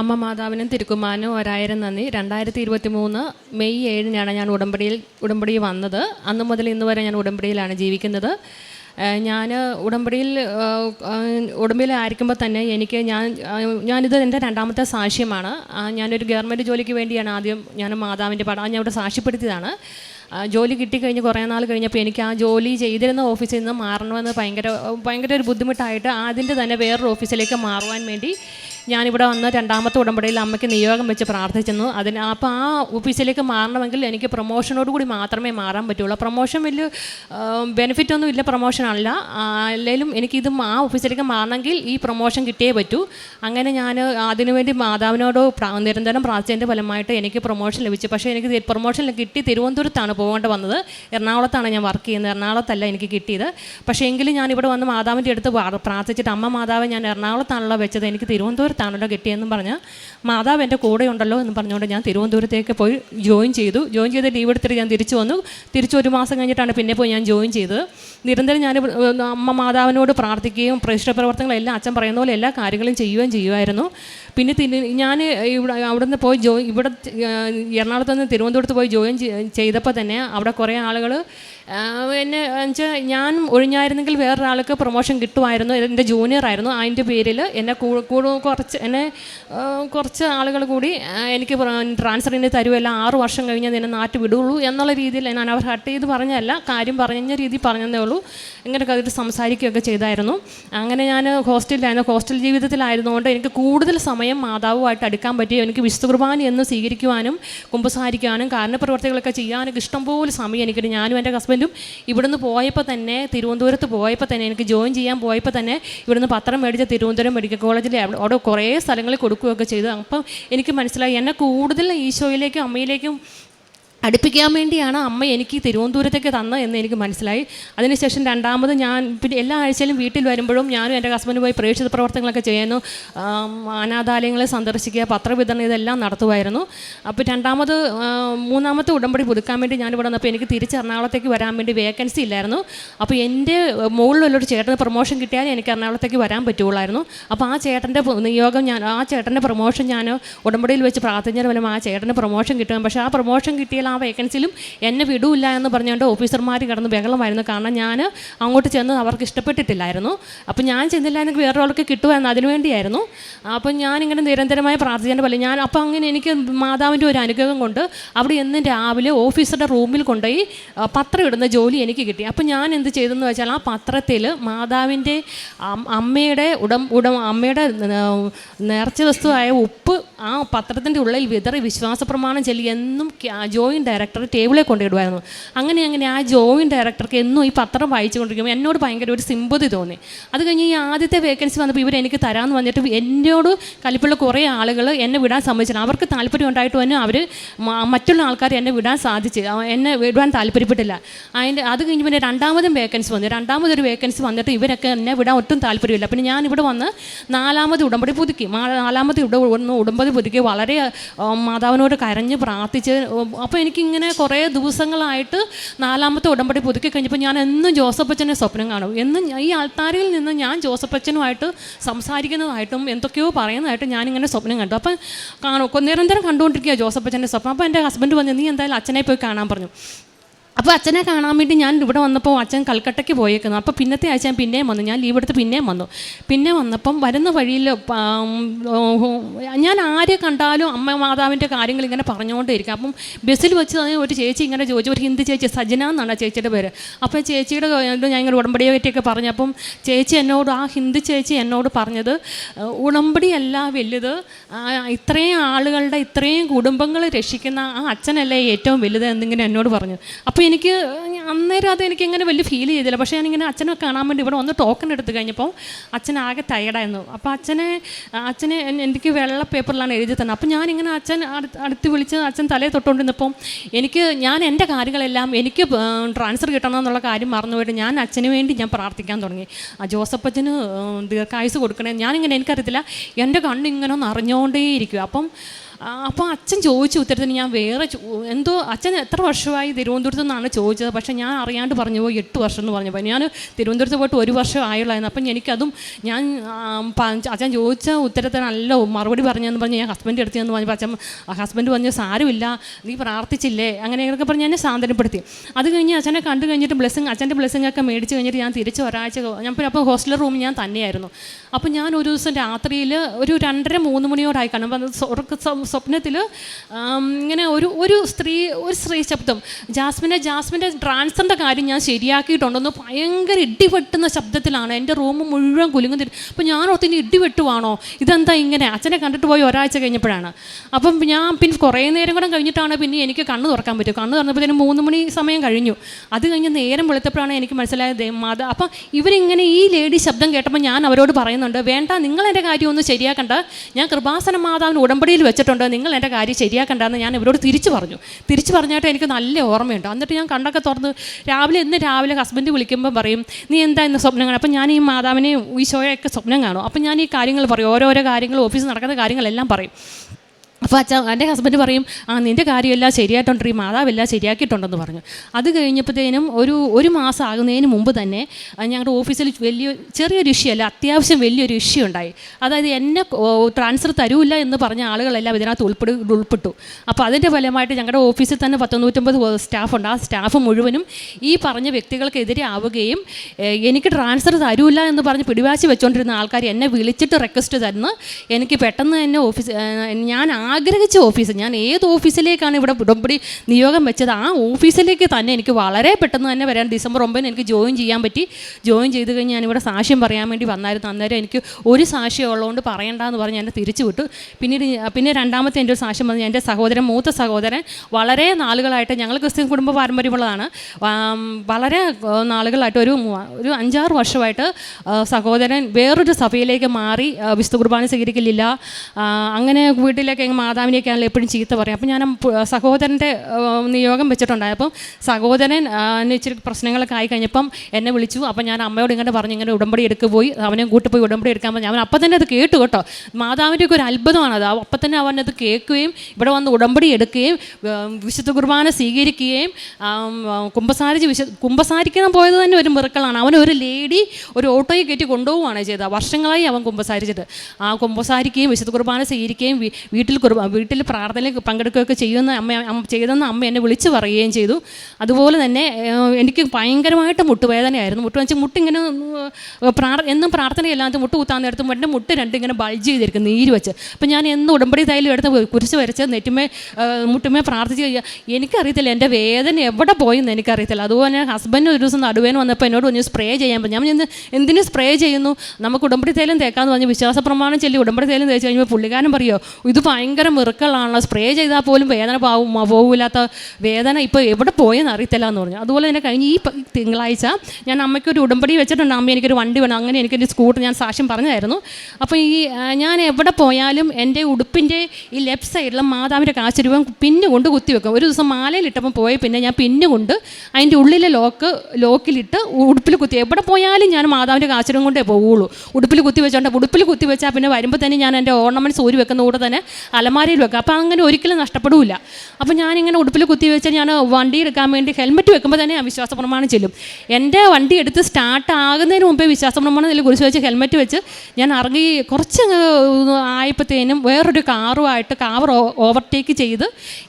അമ്മ മാതാവിനും തിരുക്കുമാനും ഒരായിരം നന്ദി. രണ്ടായിരത്തി ഇരുപത്തി മൂന്ന് മെയ് ഏഴിനാണ് ഞാൻ ഉടമ്പടിയിൽ ഉടമ്പടി വന്നത്. അന്ന് മുതൽ ഇന്ന് വരെ ഞാൻ ഉടമ്പടിയിലാണ് ജീവിക്കുന്നത്. ഞാൻ ഉടമ്പടിയിൽ ഉടമ്പടിയിൽ ആയിരിക്കുമ്പോൾ തന്നെ എനിക്ക് ഞാൻ ഞാനിത് എന്റെ രണ്ടാമത്തെ സാക്ഷ്യമാണ്. ഞാനൊരു ഗവൺമെന്റ് ജോലിക്ക് വേണ്ടിയാണ് ആദ്യം ഞാൻ മാതാവിന്റെ പടം ഞാൻ ഇവിടെ സാക്ഷ്യപ്പെടുത്തിയതാണ്. ജോലി കിട്ടിക്കഴിഞ്ഞ് കുറേ നാൾ കഴിഞ്ഞപ്പോൾ എനിക്ക് ആ ജോലി ചെയ്തിരുന്ന ഓഫീസിൽ നിന്ന് മാറണമെന്ന് ഭയങ്കര ഭയങ്കര ഒരു ബുദ്ധിമുട്ടായിട്ട് അതിന്റെ തന്നെ വേറൊരു ഓഫീസിലേക്ക് മാറുവാൻ വേണ്ടി ഞാനിവിടെ വന്ന് രണ്ടാമത്തെ ഉടമ്പടിയിൽ അമ്മയ്ക്ക് നിയോഗം വെച്ച് പ്രാർത്ഥിച്ചിരുന്നു. അതിന് അപ്പോൾ ആ ഓഫീസിലേക്ക് മാറണമെങ്കിൽ എനിക്ക് പ്രൊമോഷനോട് കൂടി മാത്രമേ മാറാൻ പറ്റുള്ളൂ. പ്രൊമോഷൻ വലിയ ബെനിഫിറ്റ് ഒന്നും ഇല്ല പ്രൊമോഷനല്ല അല്ലെങ്കിലും എനിക്കിത് ആ ഓഫീസിലേക്ക് മാറണമെങ്കിൽ ഈ പ്രൊമോഷൻ കിട്ടിയേ പറ്റൂ. അങ്ങനെ ഞാൻ അതിനുവേണ്ടി മാതാവിനോട് നിരന്തരം പ്രാർത്ഥിച്ചതിന്റെ ഫലമായിട്ട് എനിക്ക് പ്രൊമോഷൻ ലഭിച്ചു. പക്ഷേ എനിക്ക് പ്രൊമോഷൻ കിട്ടി തിരുവനന്തപുരത്താണ് പോകേണ്ടി വന്നത്. എറണാകുളത്താണ് ഞാൻ വർക്ക് ചെയ്യുന്നത്. എറണാകുളത്തല്ല എനിക്ക് കിട്ടിയത്. പക്ഷേ എങ്കിലും ഞാൻ ഇവിടെ വന്ന് മാതാവിന്റെ അടുത്ത് പ്രാർത്ഥിച്ചിട്ട് അമ്മ മാതാവ് ഞാൻ എറണാകുളത്താണല്ലോ വെച്ചത്. എനിക്ക് തിരുവനന്തപുരത്താണല്ലോ കിട്ടിയതെന്നും പറഞ്ഞ് മാതാവ് എന്റെ കൂടെ ഉണ്ടല്ലോ എന്ന് പറഞ്ഞുകൊണ്ട് ഞാൻ തിരുവനന്തപുരത്തേക്ക് പോയി ജോയിൻ ചെയ്തു. ജോയിൻ ചെയ്ത് ലീവ് എടുത്തിട്ട് ഞാൻ തിരിച്ചു വന്നു. തിരിച്ചു ഒരു മാസം കഴിഞ്ഞിട്ടാണ് പിന്നെ പോയി ഞാൻ ജോയിൻ ചെയ്തത്. നിരന്തരം ഞാൻ അമ്മ മാതാവിനോട് പ്രാർത്ഥിക്കുകയും പ്രേക്ഷിത പ്രവർത്തനങ്ങളെല്ലാം അച്ഛൻ പറയുന്ന പോലെ എല്ലാ കാര്യങ്ങളും ചെയ്യുകയും ചെയ്യുമായിരുന്നു. പിന്നെ ഞാൻ ഇവിടെ അവിടെ നിന്ന് പോയി ജോയിൻ ഇവിടെ എറണാകുളത്ത് നിന്ന് തിരുവനന്തപുരത്ത് പോയി ജോയിൻ ചെയ്തപ്പോൾ തന്നെ അവിടെ കുറേ ആളുകൾ എന്നെ വെച്ചാൽ ഞാൻ ഒഴിഞ്ഞായിരുന്നെങ്കിൽ വേറൊരാൾക്ക് പ്രൊമോഷൻ കിട്ടുമായിരുന്നു. എന്റെ ജൂനിയർ ആയിരുന്നു. അതിന്റെ പേരിൽ എന്നെ കൂടു കുറച്ച് എന്നെ കുറച്ച് ആളുകൾ കൂടി എനിക്ക് ട്രാൻസ്ഫറിന് തരുമല്ല ആറ് വർഷം കഴിഞ്ഞാൽ നിന്നെ നാട്ടിൽ വിടുള്ളൂ എന്നുള്ള രീതിയിൽ ഞാൻ അവർ ഹട്ട് ചെയ്ത് പറഞ്ഞല്ല കാര്യം പറഞ്ഞ രീതി പറഞ്ഞതേ ഉള്ളൂ. ഇങ്ങനെയൊക്കെ അതിൽ സംസാരിക്കുകയൊക്കെ ചെയ്തായിരുന്നു. അങ്ങനെ ഞാൻ ഹോസ്റ്റലിലായിരുന്നു ഹോസ്റ്റൽ ജീവിതത്തിലായിരുന്നുകൊണ്ട് എനിക്ക് കൂടുതൽ സമയം മാതാവുമായിട്ട് അടുക്കാൻ പറ്റിയ എനിക്ക് വിശുദ്ധ കുർബാന എന്ന് സ്വീകരിക്കുവാനും കുമ്പസാരിക്കാനും കാരണപ്രവർത്തികളൊക്കെ ചെയ്യാനൊക്കെ ഇഷ്ടംപോലെ സമയം എനിക്കുണ്ട് ഞാനും എന്റെ ഹസ്ബൻഡും ഇവിടുന്ന് പോയപ്പോൾ തന്നെ തിരുവനന്തപുരത്ത് പോയപ്പോൾ തന്നെ എനിക്ക് ജോയിൻ ചെയ്യാൻ പോയപ്പോൾ തന്നെ ഇവിടുന്ന് പത്രം മേടിച്ച തിരുവനന്തപുരം മെഡിക്കൽ കോളേജിൽ അവിടെ കുറേ സ്ഥലങ്ങളിൽ കൊടുക്കുകയൊക്കെ ചെയ്തു. അപ്പം എനിക്ക് മനസ്സിലായി എന്നെ കൂടുതൽ ഈശോയിലേക്കും അമ്മയിലേക്കും അടുപ്പിക്കാൻ വേണ്ടിയാണ് അമ്മ എനിക്ക് തിരുവനന്തപുരത്തേക്ക് തന്നത് എന്ന് എനിക്ക് മനസ്സിലായി. അതിനുശേഷം രണ്ടാമത് ഞാൻ പിന്നെ എല്ലാ ആഴ്ചയിലും വീട്ടിൽ വരുമ്പോഴും ഞാനും എന്റെ ഹസ്ബൻഡ് പോയി പ്രേക്ഷിത പ്രവർത്തനങ്ങളൊക്കെ ചെയ്യുന്നു. അനാഥാലയങ്ങളെ സന്ദർശിക്കുക പത്രവിതരണം ഇതെല്ലാം നടത്തുമായിരുന്നു. അപ്പോൾ രണ്ടാമത് മൂന്നാമത്തെ ഉടമ്പടി പുതുക്കാൻ വേണ്ടി ഞാൻ ഇവിടെ വന്നപ്പോൾ എനിക്ക് തിരിച്ച് എറണാകുളത്തേക്ക് വരാൻ വേണ്ടി വേക്കൻസി ഇല്ലായിരുന്നു. അപ്പോൾ എന്റെ മുകളിലുള്ളൊരു ചേട്ടന് പ്രൊമോഷൻ കിട്ടിയാൽ എനിക്ക് എറണാകുളത്തേക്ക് വരാൻ പറ്റുള്ളായിരുന്നു അപ്പോൾ ആ ചേട്ടന്റെ നിയോഗം ഞാൻ ആ ചേട്ടന്റെ പ്രൊമോഷൻ ഞാൻ ഉടമ്പടിയിൽ വെച്ച് പ്രാർത്ഥിച്ചതിന് ആ ചേട്ടന് പ്രൊമോഷൻ കിട്ടും പക്ഷേ ആ പ്രൊമോഷൻ കിട്ടിയാൽ ആ വേക്കൻസിയിലും എന്നെ വിടൂല്ല എന്ന് പറഞ്ഞുകൊണ്ട് ഓഫീസർമാർ കിടന്ന് ബഹളമായിരുന്നു. കാരണം ഞാൻ അങ്ങോട്ട് ചെന്ന് അവർക്ക് ഇഷ്ടപ്പെട്ടിട്ടില്ലായിരുന്നു. അപ്പോൾ ഞാൻ ചെന്നില്ല ചെന്നില്ലായിരുന്നെങ്കിൽ വേറൊരാൾക്ക് കിട്ടുമെന്ന് അതിനുവേണ്ടിയായിരുന്നു അപ്പം ഞാനിങ്ങനെ നിരന്തരമായി പ്രാർത്ഥിച്ചതിന്റെ പോലെ ഞാൻ അപ്പോൾ അങ്ങനെ എനിക്ക് മാതാവിന്റെ ഒരു അനുഗ്രഹം കൊണ്ട് അവിടെ എന്നും രാവിലെ ഓഫീസറുടെ റൂമിൽ കൊണ്ടുപോയി പത്രം ഇടുന്ന ജോലി എനിക്ക് കിട്ടി. അപ്പോൾ ഞാൻ എന്ത് ചെയ്തെന്ന് വെച്ചാൽ ആ പത്രത്തിൽ മാതാവിന്റെ അമ്മയുടെ ഉടം ഉടം അമ്മയുടെ നേർച്ച വസ്തുവായ ഉപ്പ് ആ പത്രത്തിന്റെ ഉള്ളിൽ വിതറി വിശ്വാസ പ്രമാണം ചെല്ലി എന്നും ജോയിൻ ഡയറക്ടർ ടേബിളിൽ കൊണ്ടിടുമായിരുന്നു അങ്ങനെ അങ്ങനെ ആ ജോയിൻ ഡയറക്ടർക്ക് എന്നും ഈ പത്രം വായിച്ചുകൊണ്ടിരിക്കുമ്പോൾ എന്നോട് ഭയങ്കര ഒരു സിമ്പതി തോന്നി. അത് കഴിഞ്ഞ് ഈ ആദ്യത്തെ വേക്കൻസി വന്നപ്പോൾ ഇവർ എനിക്ക് തരാമെന്ന് വന്നിട്ട് എന്നോട് കലിപ്പുള്ള കുറേ ആളുകൾ എന്നെ വിടാൻ സമ്മതിച്ചില്ല. അവർക്ക് താല്പര്യം ഉണ്ടായിട്ട് തന്നെ അവർ മറ്റുള്ള ആൾക്കാർ എന്നെ വിടാൻ സാധിച്ചു എന്നെ വിടാൻ താല്പര്യപ്പെട്ടില്ല. അതിന്റെ അത് കഴിഞ്ഞ് പിന്നെ രണ്ടാമതും വേക്കൻസി വന്നു. രണ്ടാമതൊരു വേക്കൻസി വന്നിട്ട് ഇവരൊക്കെ എന്നെ വിടാൻ ഒട്ടും താല്പര്യമില്ല. പിന്നെ ഞാൻ ഇവിടെ വന്ന് നാലാമത് ഉടമ്പടി പുതുക്കി. നാലാമത് ഇവിടെ ഉടമ്പടി പുതുക്കി. വളരെ മാതാവിനോട് കരഞ്ഞ് പ്രാർത്ഥിച്ച് അപ്പോൾ എനിക്കിങ്ങനെ കുറേ ദിവസങ്ങളായിട്ട് നാലാമത്തെ ഉടമ്പടി പുതുക്കി കഴിഞ്ഞപ്പോൾ ഞാൻ എന്നും ജോസഫ് അച്ഛനെ സ്വപ്നം കാണും. എന്നും ഈ ആൾത്താരിൽ നിന്ന് ഞാൻ ജോസഫ് അച്ഛനുമായിട്ട് സംസാരിക്കുന്നതായിട്ടും എന്തൊക്കെയോ പറയുന്നതായിട്ടും ഞാനിങ്ങനെ സ്വപ്നം കണ്ടു. അപ്പം കാണും നിരന്തരം കണ്ടുകൊണ്ടിരിക്കുക ജോസഫ് അച്ഛന്റെ സ്വപ്നം. അപ്പോൾ എന്റെ ഹസ്ബൻഡ് പറഞ്ഞു നീ എന്തായാലും അച്ഛനെ പോയി കാണാൻ പറഞ്ഞു. അപ്പോൾ അച്ഛനെ കാണാൻ വേണ്ടി ഞാൻ ഇവിടെ വന്നപ്പോൾ അച്ഛൻ കൽക്കട്ടയ്ക്ക് പോയേക്കുന്നു. അപ്പോൾ പിന്നത്തെ ആഴ്ച ഞാൻ പിന്നെയും വന്നു. ഞാൻ ലീവ് എടുത്ത് പിന്നെയും വന്നു. പിന്നെ വന്നപ്പം വരുന്ന വഴിയിൽ ഞാൻ ആരെ കണ്ടാലും അമ്മ മാതാവിന്റെ കാര്യങ്ങൾ ഇങ്ങനെ പറഞ്ഞുകൊണ്ടേയിരിക്കും. അപ്പം ബസ്സിൽ വെച്ച് ഒരു ചേച്ചി ഇങ്ങനെ ചോദിച്ചു. ഒരു ഹിന്ദി ചേച്ചി സജന എന്നാണ് ആ ചേച്ചിയുടെ പേര്. അപ്പോൾ ചേച്ചിയുടെ ഞാൻ ഇങ്ങനെ ഉടമ്പടിയെ പറ്റിയൊക്കെ പറഞ്ഞപ്പം ചേച്ചി എന്നോട് ആ ഹിന്ദി ചേച്ചി എന്നോട് പറഞ്ഞത് "ഏഹ്, ഉടമ്പടിയല്ല വലുത്. ഇത്രയും ആളുകളുടെ ഇത്രയും കുടുംബങ്ങൾ രക്ഷിക്കുന്ന ആ അച്ഛനല്ലേ ഏറ്റവും വലുത് എന്നിങ്ങനെ എന്നോട് പറഞ്ഞു. അപ്പോൾ എനിക്ക് അന്നേരം അത് എനിക്ക് എങ്ങനെ വലിയ ഫീൽ ചെയ്തില്ല. പക്ഷേ ഞാനിങ്ങനെ അച്ഛനെ കാണാൻ വേണ്ടി ഇവിടെ ഒന്ന് ടോക്കൺ എടുത്തു കഴിഞ്ഞപ്പോൾ അച്ഛൻ ആകെ അപ്പോൾ അച്ഛനെ അച്ഛനെ എനിക്ക് വെള്ള പേപ്പറിലാണ് എഴുതി തന്നെ അപ്പോൾ ഞാനിങ്ങനെ അച്ഛൻ അടുത്ത് അടുത്ത് വിളിച്ച് അച്ഛൻ തലയെ തൊട്ടുകൊണ്ടിരുന്നപ്പം എനിക്ക് ഞാൻ എന്റെ കാര്യങ്ങളെല്ലാം എനിക്ക് ട്രാൻസ്ഫർ കിട്ടണം എന്നുള്ള കാര്യം മറന്നുപോയിട്ട് ഞാൻ അച്ഛന് വേണ്ടി ഞാൻ പ്രാർത്ഥിക്കാൻ തുടങ്ങി. ആ ജോസഫ് അച്ഛന് ദീർഘായുസ് കൊടുക്കണേ. ഞാനിങ്ങനെ എനിക്കറിയത്തില്ല എന്റെ കണ്ണിങ്ങനെ ഒന്ന് അറിഞ്ഞുകൊണ്ടേയിരിക്കും അപ്പം അപ്പോൾ അച്ഛൻ ചോദിച്ച ഉത്തരത്തിന് ഞാൻ വേറെ എന്തോ അച്ഛൻ എത്ര വർഷമായി തിരുവനന്തപുരത്ത് നിന്നാണ് ചോദിച്ചത്. പക്ഷേ ഞാൻ അറിയാണ്ട് പറഞ്ഞു പോയി എട്ട് വർഷം എന്ന് പറഞ്ഞു ഞാൻ തിരുവനന്തപുരത്ത് പോയിട്ട് ഒരു വർഷം ആയുള്ളായിരുന്നു. അപ്പം എനിക്കതും ഞാൻ അച്ഛൻ ചോദിച്ച ഉത്തരത്തിനല്ല മറുപടി പറഞ്ഞതെന്ന് പറഞ്ഞ് ഞാൻ ഹസ്ബൻഡ് എടുത്തു എന്ന് പറഞ്ഞപ്പോൾ അച്ഛൻ ഹസ്ബൻഡ് പറഞ്ഞു സാരമില്ല നീ പ്രാർത്ഥിച്ചില്ലേ? അങ്ങനെയൊക്കെ പറഞ്ഞ് എന്നെ സാന്ത്വനപ്പെടുത്തി അത് കഴിഞ്ഞ് അച്ഛനെ കണ്ടു കഴിഞ്ഞിട്ട് ബ്ലെസ്സിങ് അച്ഛന്റെ ബ്ലെസ്സിങ് ഒക്കെ മേടിച്ച് കഴിഞ്ഞിട്ട് ഞാൻ തിരിച്ച് ഒരാഴ്ച ഞാൻ അപ്പോൾ ഹോസ്റ്റൽ റൂം ഞാൻ തന്നെയായിരുന്നു. അപ്പോൾ ഞാൻ ഒരു ദിവസം രാത്രിയിൽ ഒരു രണ്ടര മൂന്ന് മണിയോടായി കാണും. അപ്പം സ്വപ്നത്തിൽ ഇങ്ങനെ ഒരു ഒരു സ്ത്രീ ഒരു സ്ത്രീ ശബ്ദം. ജാസ്മിന്റെ ജാസ്മിന്റെ ട്രാൻസ്ഫറിന്റെ കാര്യം ഞാൻ ശരിയാക്കിയിട്ടുണ്ടെന്ന് ഭയങ്കര ഇടിവെട്ടുന്ന ശബ്ദത്തിലാണ്. എന്റെ റൂം മുഴുവൻ കുലുങ്ങുന്നി അപ്പോൾ ഞാൻ ഓർത്തിന് ഇടിവെട്ടുവാണോ? ഇതെന്താ ഇങ്ങനെ? അച്ഛനെ കണ്ടിട്ട് പോയി ഒരാഴ്ച കഴിഞ്ഞപ്പോഴാണ്. അപ്പം ഞാൻ പിന്നെ കുറേ നേരം കൂടെ കഴിഞ്ഞിട്ടാണ് പിന്നെ എനിക്ക് കണ്ണ് തുറക്കാൻ പറ്റും കണ്ണ് തുറന്നപ്പോഴത്തേനും മൂന്ന് മണി സമയം കഴിഞ്ഞു. അത് കഴിഞ്ഞ് നേരം വെളുത്തപ്പോഴാണ് എനിക്ക് മനസ്സിലായത് മാത അപ്പം ഇവരിങ്ങനെ ഈ ലേഡി ശബ്ദം കേട്ടപ്പോൾ ഞാൻ അവരോട് പറയുന്നുണ്ട് വേണ്ട നിങ്ങളെന്റെ കാര്യമൊന്നും ശരിയാക്കണ്ട. ഞാൻ കൃപാസന മാതാവിന് ഉടമ്പടിയിൽ വെച്ചിട്ടുണ്ട്. നിങ്ങൾ എന്റെ കാര്യം ശരിയാക്കണ്ടെന്ന് ഞാൻ ഇവരോട് തിരിച്ചു പറഞ്ഞു. തിരിച്ചു പറഞ്ഞിട്ട് എനിക്ക് നല്ല ഓർമ്മയുണ്ട്. എന്നിട്ട് ഞാൻ കണ്ടൊക്കെ തുറന്ന് രാവിലെ ഇന്ന് രാവിലെ ഹസ്ബൻഡ് വിളിക്കുമ്പോൾ പറയും നീ എന്താ ഇന്ന് സ്വപ്നം കാണും അപ്പം ഞാൻ ഈ മാതാവിനെയും ഈശോയൊക്കെ സ്വപ്നം കാണും. അപ്പം ഞാൻ ഈ കാര്യങ്ങൾ പറയും. ഓരോരോ കാര്യങ്ങൾ ഓഫീസിൽ നടക്കുന്ന കാര്യങ്ങളെല്ലാം പറയും. അപ്പോൾ അച്ഛൻ എന്റെ ഹസ്ബൻഡ് പറയും ആ നിന്റെ കാര്യമെല്ലാം ശരിയായിട്ടുണ്ട് ഈ മാതാവെല്ലാം ശരിയാക്കിയിട്ടുണ്ടെന്ന് പറഞ്ഞു. അത് കഴിഞ്ഞപ്പോഴത്തേനും ഒരു ഒരു മാസം ആകുന്നതിന് മുമ്പ് തന്നെ ഞങ്ങളുടെ ഓഫീസിൽ വലിയ ചെറിയൊരു ഇഷ്യൂ അല്ല അത്യാവശ്യം വലിയൊരു ഇഷ്യൂ ഉണ്ടായി. അതായത് എന്നെ ട്രാൻസ്ഫർ തരൂല്ല എന്ന് പറഞ്ഞ ആളുകളെല്ലാം ഇതിനകത്ത് ഉൾപ്പെടു ഉൾപ്പെട്ടു. അപ്പോൾ അതിന്റെ ഫലമായിട്ട് ഞങ്ങളുടെ ഓഫീസിൽ തന്നെ പത്തൊന്നൂറ്റമ്പത് സ്റ്റാഫുണ്ട്. ആ സ്റ്റാഫ് മുഴുവനും ഈ പറഞ്ഞ വ്യക്തികൾക്കെതിരെ ആവുകയും എനിക്ക് ട്രാൻസ്ഫർ തരൂല്ല എന്ന് പറഞ്ഞ് പിടിവാശി വെച്ചുകൊണ്ടിരുന്ന ആൾക്കാർ എന്നെ വിളിച്ചിട്ട് റിക്വസ്റ്റ് തരുന്നു എനിക്ക് പെട്ടെന്ന് തന്നെ ഓഫീസ് ഞാൻ ഞാൻ ആഗ്രഹിച്ച ഓഫീസ്. ഞാൻ ഏത് ഓഫീസിലേക്കാണ് ഇവിടെ ഉടമ്പടി നിയോഗം വെച്ചത്? ആ ഓഫീസിലേക്ക് തന്നെ എനിക്ക് വളരെ പെട്ടെന്ന് തന്നെ വരാൻ ഡിസംബർ ഒമ്പതിന് എനിക്ക് ജോയിൻ ചെയ്യാൻ പറ്റി. ജോയിൻ ചെയ്ത് കഴിഞ്ഞ് ഞാനിവിടെ സാക്ഷ്യം പറയാൻ വേണ്ടി വന്നായിരുന്നു. അന്നേരം എനിക്ക് ഒരു സാക്ഷ്യം ഉള്ളതുകൊണ്ട് പറയണ്ടെന്ന് പറഞ്ഞ് എന്നെ തിരിച്ചു വിട്ടു. പിന്നീട് പിന്നെ രണ്ടാമത്തെ എന്റെ ഒരു സാക്ഷ്യം പറഞ്ഞ് എന്റെ സഹോദരൻ മൂത്ത സഹോദരൻ. വളരെ നാളുകളായിട്ട് ഞങ്ങൾ ക്രിസ്ത്യൻ കുടുംബ പാരമ്പര്യമുള്ളതാണ്. വളരെ നാളുകളായിട്ട് ഒരു ഒരു അഞ്ചാറ് വർഷമായിട്ട് സഹോദരൻ വേറൊരു സഭയിലേക്ക് മാറി വിശുദ്ധ കുർബാന സ്വീകരിക്കലില്ല. അങ്ങനെ വീട്ടിലേക്ക് അങ്ങ് മാതാവിനെയൊക്കെയാണല്ലോ എപ്പോഴും ചീത്ത പറയും. അപ്പോൾ ഞാൻ സഹോദരന്റെ നിയോഗം വെച്ചിട്ടുണ്ടായി. അപ്പം സഹോദരൻ ഇച്ചിരി പ്രശ്നങ്ങളൊക്കെ ആയി കഴിഞ്ഞപ്പം എന്നെ വിളിച്ചു. അപ്പം ഞാൻ അമ്മയോട് ഇങ്ങനെ പറഞ്ഞു ഇങ്ങനെ ഉടമ്പടി എടുക്ക് പോയി. അവനെ കൂട്ടി പോയി ഉടമ്പടി എടുക്കാൻ പറഞ്ഞു. അവൻ അപ്പം തന്നെ അത് കേട്ടു കേട്ടോ. മാതാവിന്റെ ഒക്കെ ഒരു അത്ഭുതമാണ് അത്. അപ്പം തന്നെ അവനത് കേൾക്കുകയും ഇവിടെ വന്ന് ഉടമ്പടി എടുക്കുകയും വിശുദ്ധ കുർബാന സ്വീകരിക്കുകയും കുമ്പസാരിച്ച് വിശു കുമ്പസാരിക്കാൻ പോയത് തന്നെ ഒരു മിറക്കളാണ്. അവൻ ഒരു ലേഡി ഒരു ഓട്ടോയിൽ കയറ്റി കൊണ്ടുപോവുകയാണ് ചെയ്തത്. വർഷങ്ങളായി അവൻ കുമ്പസാരിച്ചിട്ട് ആ കുമ്പസാരിക്കുകയും വിശുദ്ധ കുർബാന സ്വീകരിക്കുകയും വീട്ടിൽ കുർബ വീട്ടിൽ പ്രാർത്ഥനയിൽ പങ്കെടുക്കുകയൊക്കെ ചെയ്യുന്ന അമ്മ ചെയ്തെന്ന് അമ്മ എന്നെ വിളിച്ച് പറയുകയും ചെയ്തു. അതുപോലെ തന്നെ എനിക്ക് ഭയങ്കരമായിട്ട് മുട്ടുവേദനയായിരുന്നു. മുട്ട് വെച്ചാൽ മുട്ടിങ്ങനെ പ്രാർ എന്നും പ്രാർത്ഥനയില്ലാത്ത മുട്ട് കുത്താൻ നേരത്തും എന്റെ മുട്ട് രണ്ടും ഇങ്ങനെ ബൾജ് ചെയ്തിരിക്കും നീര് വെച്ച്. അപ്പം ഞാൻ എന്നും ഉടമ്പടി തൈലം എടുത്ത് കുരിശ് വരച്ച് നെറ്റുമേ മുട്ടുമേ പ്രാർത്ഥിച്ച് എനിക്കറിയത്തില്ല എന്റെ വേദന എവിടെ പോയെന്ന് എനിക്കറിയത്തില്ല. അതുപോലെ ഹസ്ബൻഡ് ഒരു ദിവസം നടുവേന് വന്നപ്പോൾ എന്നോട് പറഞ്ഞു സ്പ്രേ ചെയ്യാൻ പറഞ്ഞു ഞാൻ എന്തിനു സ്പ്രേ ചെയ്യുന്നു? നമുക്ക് ഉടമ്പടി തൈലം തേക്കാമെന്ന് പറഞ്ഞ് വിശ്വാസ പ്രമാണം ചൊല്ലി ഉടമ്പടി തൈലം തേച്ച് കഴിയുമ്പോൾ പുള്ളിക്കാരൻ പറയുമോ ഇത് ഭയങ്കര മിറുക്കളാണല്ലോ സ്പ്രേ ചെയ്താൽ പോലും വേദന പാവും പോകില്ലാത്ത വേദന ഇപ്പോൾ എവിടെ പോയെന്ന് അറിയത്തില്ല എന്ന് പറഞ്ഞു. അതുപോലെ തന്നെ കഴിഞ്ഞ് ഈ തിങ്കളാഴ്ച ഞാൻ അമ്മയ്ക്കൊരു ഉടമ്പടി വെച്ചിട്ടുണ്ട്. അമ്മ എനിക്കൊരു വണ്ടി വേണം. അങ്ങനെ എനിക്കൊരു സ്കൂട്ടർ ഞാൻ സാക്ഷ്യം പറഞ്ഞതായിരുന്നു. അപ്പോൾ ഈ ഞാൻ എവിടെ പോയാലും എന്റെ ഉടുപ്പിന്റെ ഈ ലെഫ്റ്റ് സൈഡിലെ മാതാവിന്റെ കാശുരൂപം പിന്നെ കൊണ്ട് കുത്തി വെക്കും. ഒരു ദിവസം മാലയിലിട്ടപ്പോൾ പോയ പിന്നെ ഞാൻ പിന്നെ കൊണ്ട് അതിന്റെ ഉള്ളിലെ ലോക്ക് ലോക്കിലിട്ട് ഉടുപ്പിൽ കുത്തി. എവിടെ പോയാലും ഞാൻ മാതാവിന്റെ കാശുരൂപം കൊണ്ടേ പോവുള്ളൂ. ഉടുപ്പിൽ കുത്തി വെച്ചോണ്ട് ഉടുപ്പിൽ കുത്തി വെച്ചാൽ പിന്നെ വരുമ്പോൾ തന്നെ ഞാൻ എന്റെ ഓർണമെന്റ്സ് ഊരി വെക്കുന്ന കൂടെ തന്നെ അലമാരയിൽ വെക്കുക അപ്പോൾ അങ്ങനെ ഒരിക്കലും നഷ്ടപ്പെടില്ല അപ്പോൾ ഞാനിങ്ങനെ ഉടുപ്പിൽ കുത്തി വെച്ചാൽ ഞാൻ വണ്ടി എടുക്കാൻ വേണ്ടി ഹെൽമെറ്റ് വെക്കുമ്പോൾ തന്നെ വിശ്വാസ പ്രമാണം ചെല്ലും. എന്റെ വണ്ടി എടുത്ത് സ്റ്റാർട്ട് ആകുന്നതിന് മുമ്പേ വിശ്വാസ പ്രമാണം ഇതിൽ കുറിച്ച് വെച്ച് ഹെൽമെറ്റ് വെച്ച് ഞാൻ ഇറങ്ങി കുറച്ച് ആയപ്പോഴത്തേനും വേറൊരു കാറുമായിട്ട് കാർ ഓവർടേക്ക് ചെയ്ത്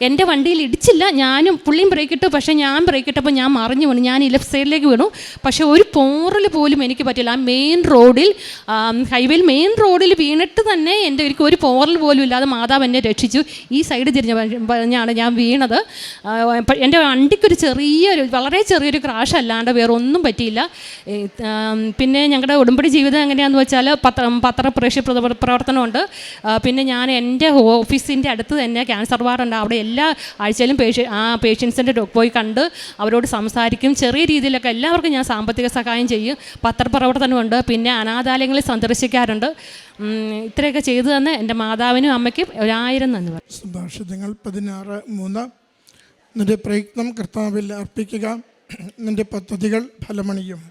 എന്റെ വണ്ടിയിൽ ഇടിച്ചില്ല. ഞാനും പുള്ളിയും ബ്രേക്ക് ഇട്ടു. പക്ഷേ ഞാൻ ബ്രേക്ക് ഇട്ടപ്പോൾ ഞാൻ മറിഞ്ഞു വീണു. ഞാൻ ഈ ലെഫ്റ്റ് സൈഡിലേക്ക് വീണു. പക്ഷേ ഒരു പോറൽ പോലും എനിക്ക് പറ്റില്ല ആ മെയിൻ റോഡിൽ ഹൈവേയിൽ മെയിൻ റോഡിൽ വീണിട്ട് തന്നെ എന്റെ ഒരു പോറൽ പോലും ഇല്ലാതെ മാതാവ് എന്നെ രക്ഷിച്ചു. ഈ സൈഡ് തിരിഞ്ഞ് പറഞ്ഞാണ് ഞാൻ വീണത്. എന്റെ വണ്ടിക്കൊരു ചെറിയൊരു വളരെ ചെറിയൊരു ക്രാഷ് അല്ലാണ്ട് വേറെ ഒന്നും പറ്റിയില്ല പിന്നെ ഞങ്ങളുടെ ഉടമ്പടി ജീവിതം എങ്ങനെയാണെന്ന് വെച്ചാൽ പത്ര പത്ര പ്രേക്ഷക പ്രവർത്തനമുണ്ട്. പിന്നെ ഞാൻ എന്റെ ഓഫീസിന്റെ അടുത്ത് തന്നെ ക്യാൻസർ വാർഡുണ്ട് അവിടെ എല്ലാ ആഴ്ചയിലും പേഷ്യ ആ പേഷ്യൻസിന്റെ പോയി കണ്ട് അവരോട് സംസാരിക്കും. ചെറിയ രീതിയിലൊക്കെ എല്ലാവർക്കും ഞാൻ സാമ്പത്തിക സഹായം ചെയ്യും. പത്രപ്രവർത്തനമുണ്ട്. പിന്നെ അനാഥാലയങ്ങളിൽ സന്ദർശിക്കാറുണ്ട്. ഇത്രയൊക്കെ ചെയ്തു തന്ന് എന്റെ മാതാവിനും അമ്മയ്ക്കും ഒരായിരം നന്ദി പറയും സുഭാഷിതങ്ങൾ പതിനാറ് മൂന്ന്. നിന്റെ പ്രയത്നം കർത്താവിൽ അർപ്പിക്കുക. നിന്റെ പദ്ധതികൾ ഫലമണിയും.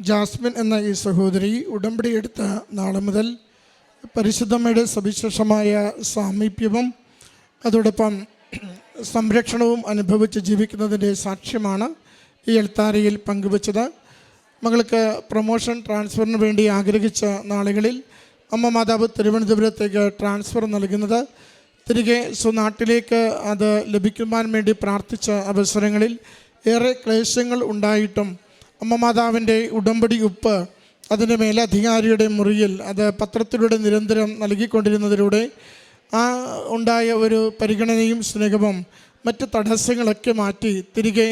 ജാസ്മിൻ എന്ന ഈ സഹോദരി ഉടമ്പടി എടുത്ത നാളെ മുതൽ പരിശുദ്ധമ്മയുടെ സവിശേഷമായ സാമീപ്യവും അതോടൊപ്പം സംരക്ഷണവും അനുഭവിച്ച് ജീവിക്കുന്നതിന്റെ സാക്ഷ്യമാണ് ഈ എൽത്താരയിൽ പങ്കുവച്ചത്. മകൾക്ക് പ്രൊമോഷൻ ട്രാൻസ്ഫറിന് വേണ്ടി ആഗ്രഹിച്ച നാളുകളിൽ അമ്മ മാതാവ് തിരുവനന്തപുരത്തേക്ക് ട്രാൻസ്ഫർ നൽകുന്നത്. തിരികെ സ്വനാട്ടിലേക്ക് അത് ലഭിക്കുവാൻ വേണ്ടി പ്രാർത്ഥിച്ച അവസരങ്ങളിൽ ഏറെ ക്ലേശങ്ങൾ ഉണ്ടായിട്ടും അമ്മ മാതാവിന്റെ ഉടമ്പടി ഉപ്പ് അതിന്റെ മേലധികാരിയുടെ മുറിയിൽ അത് പത്രത്തിലൂടെ നിരന്തരം നൽകിക്കൊണ്ടിരുന്നതിലൂടെ ആ ഉണ്ടായ ഒരു പരിഗണനയും സ്നേഹവും മറ്റ് തടസ്സങ്ങളൊക്കെ മാറ്റി തിരികെ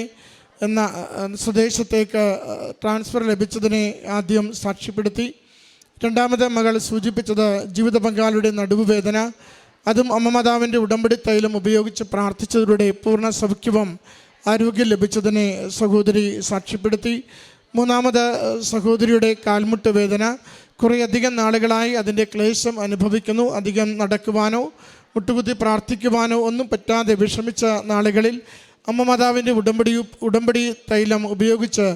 എന്ന സ്വദേശത്തേക്ക് ട്രാൻസ്ഫർ ലഭിച്ചതിനെ ആദ്യം സാക്ഷ്യപ്പെടുത്തി. രണ്ടാമത് മകൾ സൂചിപ്പിച്ചത് ജീവിത പങ്കാളിയുടെ നടുവുവേദന. അതും അമ്മമാതാവിന്റെ ഉടമ്പടി തൈലം ഉപയോഗിച്ച് പ്രാർത്ഥിച്ചതിലൂടെ പൂർണ സൗഖ്യവും ആരോഗ്യം ലഭിച്ചതിനെ സഹോദരി സാക്ഷ്യപ്പെടുത്തി. മൂന്നാമത് സഹോദരിയുടെ കാൽമുട്ട് വേദന. കുറേയധികം നാളുകളായി അതിന്റെ ക്ലേശം അനുഭവിക്കുന്നു. അധികം നടക്കുവാനോ മുട്ടുകുത്തി പ്രാർത്ഥിക്കുവാനോ ഒന്നും പറ്റാതെ വിഷമിച്ച നാളുകളിൽ അമ്മ മാതാവിന്റെ ഉടമ്പടി ഉടമ്പടി തൈലം ഉപയോഗിച്ച്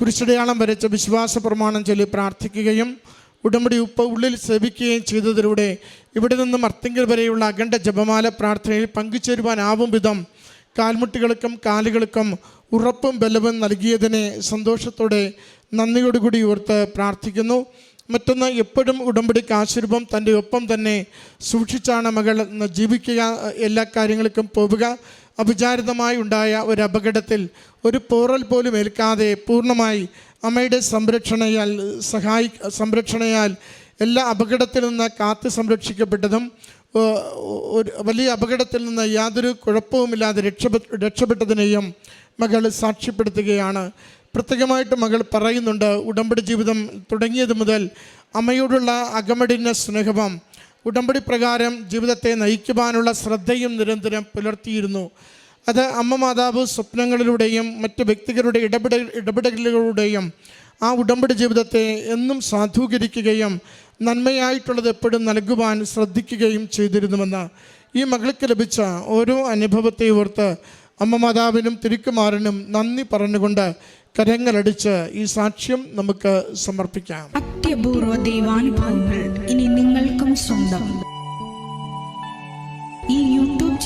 കുരിശടയാളം വരച്ച് വിശ്വാസ പ്രമാണം ചൊല്ലി പ്രാർത്ഥിക്കുകയും ഉടമ്പടി ഉപ്പ ഉള്ളിൽ സേവിക്കുകയും ചെയ്തതിലൂടെ ഇവിടെ നിന്നും അർത്തിങ്കൽ വരെയുള്ള അഖണ്ഡ ജപമാല പ്രാർത്ഥനയിൽ പങ്കുചേരുവാനാവും വിധം കാൽമുട്ടുകൾക്കും കാലുകൾക്കും ഉറപ്പും ബലവും നൽകിയതിനെ സന്തോഷത്തോടെ നന്ദിയോടുകൂടി ഓർത്ത് പ്രാർത്ഥിക്കുന്നു. മറ്റൊന്ന് എപ്പോഴും ഉടമ്പടിക്ക് ആശീർവം തന്റെ ഒപ്പം തന്നെ സൂക്ഷിച്ചാണ് മകൾ ജീവിക്കുക എല്ലാ കാര്യങ്ങൾക്കും പോവുക. അവിചാരിതമായി ഉണ്ടായ ഒരു അപകടത്തിൽ ഒരു പോറൽ പോലും ഏൽക്കാതെ പൂർണമായി അമ്മയുടെ സംരക്ഷണയാൽ സഹായി സംരക്ഷണയാൽ എല്ലാ അപകടത്തിൽ നിന്ന് കാത്ത് സംരക്ഷിക്കപ്പെട്ടതും ഒരു വലിയ അപകടത്തിൽ നിന്ന് യാതൊരു കുഴപ്പവുമില്ലാതെ രക്ഷപ്പെ രക്ഷപ്പെട്ടതിനെയും മകൾ സാക്ഷ്യപ്പെടുത്തുകയാണ്. പ്രത്യേകമായിട്ട് മകൾ പറയുന്നുണ്ട് ഉടമ്പടി ജീവിതം തുടങ്ങിയത് മുതൽ അമ്മയോടുള്ള അകമടിന്റെ സ്നേഹവും ഉടമ്പടി പ്രകാരം ജീവിതത്തെ നയിക്കുവാനുള്ള ശ്രദ്ധയും നിരന്തരം പുലർത്തിയിരുന്നു. അത് അമ്മ മാതാവ് സ്വപ്നങ്ങളിലൂടെയും മറ്റ് വ്യക്തികളുടെ ഇടപെടൽ ഇടപെടലുകളുടെയും ആ ഉടമ്പടി ജീവിതത്തെ എന്നും സാധൂകരിക്കുകയും നന്മയായിട്ടുള്ളത് എപ്പോഴും നൽകുവാൻ ശ്രദ്ധിക്കുകയും ചെയ്തിരുന്നുവെന്ന് ഈ മകൾക്ക് ലഭിച്ച ഓരോ അനുഭവത്തെ ഓർത്ത് അമ്മ മാതാവിനും തിരുക്കുമാരനും നന്ദി പറഞ്ഞുകൊണ്ട് കരങ്ങളടിച്ച് ഈ സാക്ഷ്യം നമുക്ക് സമർപ്പിക്കാം. അത്യപൂർവ ദൈവാനുഭവങ്ങൾ ഇനി നിങ്ങൾക്കും സ്വന്തം.